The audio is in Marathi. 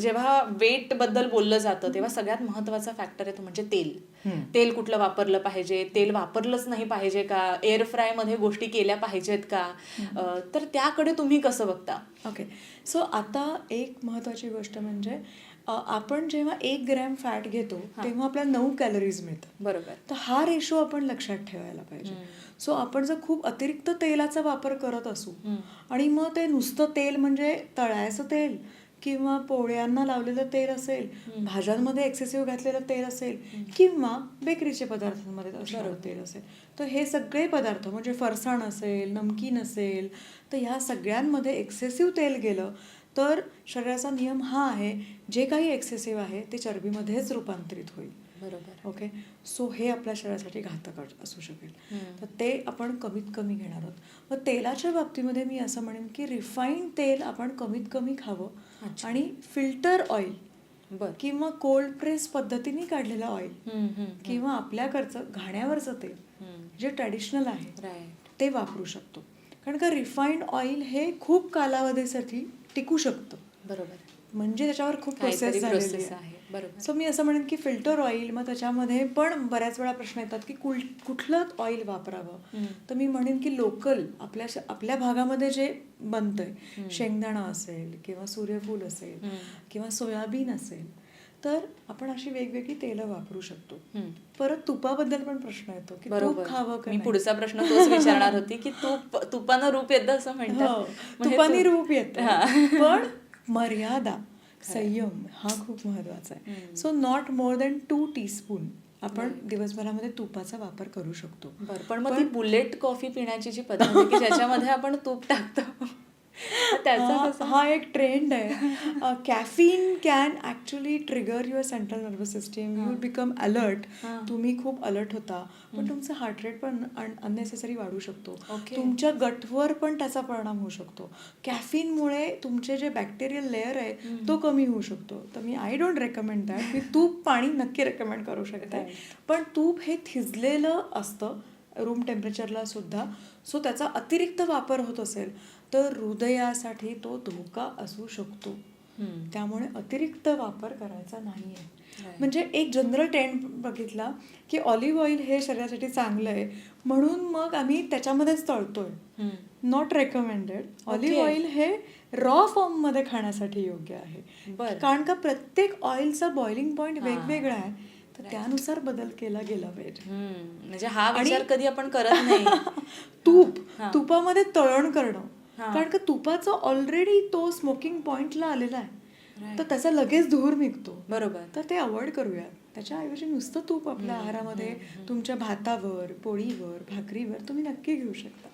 जेव्हा वेटबद्दल बोललं जातं तेव्हा सगळ्यात महत्त्वाचा फॅक्टर आहे तो म्हणजे तेल. तेल कुठलं वापरलं पाहिजे? तेल वापरलंच नाही पाहिजे का? एअर फ्रायमध्ये गोष्टी केल्या पाहिजेत का? तर त्याकडे तुम्ही कसं बघता? ओके सो आता एक महत्त्वाची गोष्ट म्हणजे आपण जेव्हा एक ग्रॅम फॅट घेतो तेव्हा आपल्याला नऊ कॅलरीज मिळतात. बरोबर. तर हा रेशो आपण लक्षात ठेवायला पाहिजे. सो आपण जर खूप अतिरिक्त तेलाचा वापर करत असू आणि मग ते नुसतं तेल म्हणजे तळायचं तेल किंवा पोळ्यांना लावलेलं तेल असेल भाज्यांमध्ये एक्सेसिव्ह घातलेलं तेल असेल किंवा बेकरीच्या पदार्थांमध्ये असणारं तेल असेल. तर हे सगळे पदार्थ म्हणजे फरसाण असेल नमकीन असेल तर ह्या सगळ्यांमध्ये एक्सेसिव्ह तेल गेलं तर शरीराचा नियम हा आहे जे काही एक्सेसिव्ह आहे ते चरबीमध्येच रूपांतरित होईल. बरोबर. ओके? सो हे आपल्या शरीरासाठी घातक असू शकेल. तर ते आपण कमीत कमी घेणार आहोत. मग तेलाच्या बाबतीमध्ये मी असं म्हणेन की रिफाईंड तेल आपण कमीत कमी खावं आणि फिल्टर ऑइल बर. किंवा कोल्ड प्रेस पद्धतीने काढलेलं ऑइल किंवा आपल्याकडचं घाण्यावरचं तेल. जे ट्रॅडिशनल आहे ते वापरू शकतो. कारण का रिफाईंड ऑइल हे खूप कालावधीसाठी टिकू शकतं. बरोबर. म्हणजे त्याच्यावर खूप प्रोसेस आहे. बरोबर. सो मी असं म्हणेन की फिल्टर ऑइल मग त्याच्यामध्ये पण बऱ्याच वेळा प्रश्न येतात की कुल कुठलं ऑइल वापरावं? तर मी म्हणेन की लोकल आपल्या आपल्या भागामध्ये जे बनतंय शेंगदाणा असेल किंवा सूर्यफूल असेल किंवा सोयाबीन असेल तर आपण अशी वेगवेगळी तेलं वापरू शकतो. परत तुपाबद्दल पण प्रश्न येतो की तूप खावं का मी? पुढचा प्रश्न तोच विचारणार होती की तूप तुपानं रूप येतं असं म्हणतात. हे तुपानी तूप- रूप येतं. पण मर्यादा संयम हा खूप महत्त्वाचा आहे. So not more than two teaspoon आपण दिवसभरामध्ये तुपाचा वापर करू शकतो. बरं पण मग ती बुलेट कॉफी पिण्याची जी पद्धत आहे की ज्याच्यामध्ये आपण तूप टाकतो. त्याचा हा हा एक ट्रेंड आहे. Caffeine can actually trigger your central nervous system you become alert तुम्ही खूप अलर्ट होता. पण तुमचं हार्ट रेट पण अननेसेसरी वाढू शकतो. तुमच्या गटवर पण त्याचा परिणाम होऊ शकतो. कॅफिनमुळे तुमचे जे बॅक्टेरियल लेअर आहे तो कमी होऊ शकतो. तर मी आय डोंट रेकमेंड दॅट मी तूप पाणी नक्की रेकमेंड करू शकते. पण तूप हे थिजलेलं असतं. रूम टेम्परेचरला सुद्धा सो त्याचा अतिरिक्त वापर होत असेल तर हृदयासाठी तो धोका असू शकतो. त्यामुळे अतिरिक्त वापर करायचा नाही आहे म्हणजे एक जनरल ट्रेंड बघितला की ऑलिव्ह ऑइल हे शरीरासाठी चांगलं आहे म्हणून मग आम्ही त्याच्यामध्येच तळतोय. Not recommended olive. ऑइल हे रॉ फॉर्ममध्ये खाण्यासाठी योग्य आहे. कारण का प्रत्येक ऑइलचा बॉइलिंग पॉइंट. वेगवेगळा आहे तर त्यानुसार बदल केला गेला पाहिजे. म्हणजे हा विचार कधी आपण करत नाही. तूप. तुपामध्ये तळण करणं. कारण का तुपाचं ऑलरेडी तो स्मोकिंग पॉइंटला आलेला आहे. तर त्याचा लगेच धूर निघतो. बरोबर. तर ते अवॉइड करूया त्याच्याऐवजी नुसतं तूप आपल्या आहारामध्ये तुमच्या भातावर पोळीवर भाकरीवर तुम्ही नक्की घेऊ शकता.